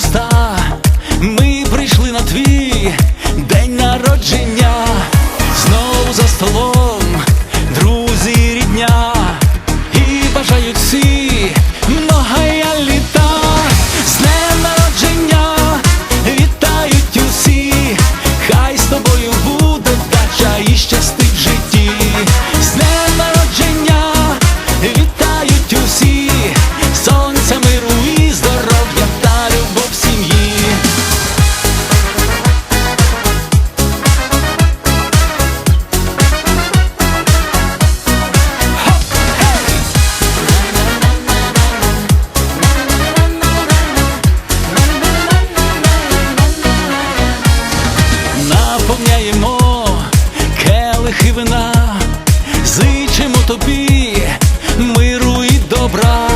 проста, ми прийшли на твій день народження, знову за столом, друзі, рідня, і бажають всі многая літа, з днем народження. Вітають усі, хай з тобою буде вдача і щастя. тобі миру і добра.